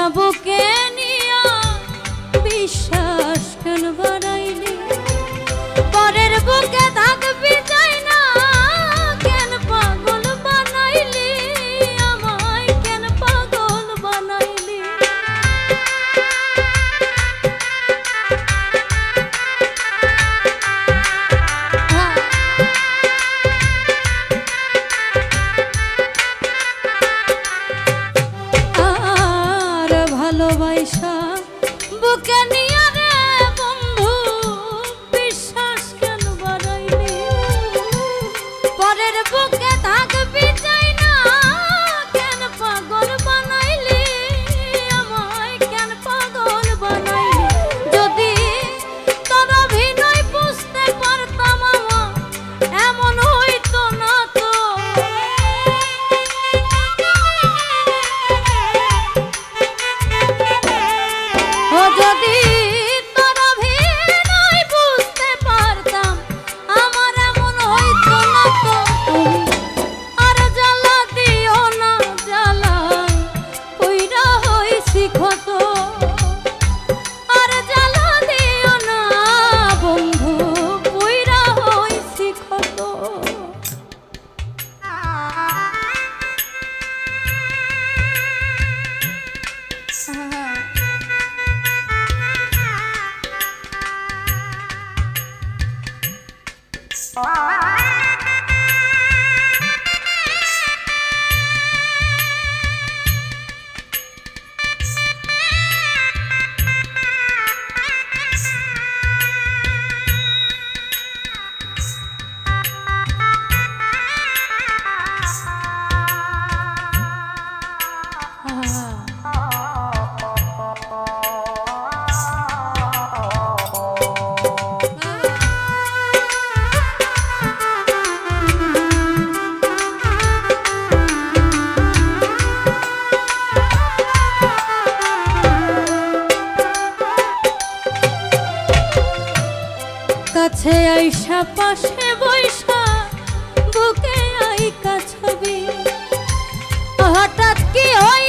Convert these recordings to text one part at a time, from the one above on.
জানাব বৈশা পাশে বৈশা বুকে আইকা ছবি। হঠাৎ কি হয়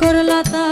করলা তা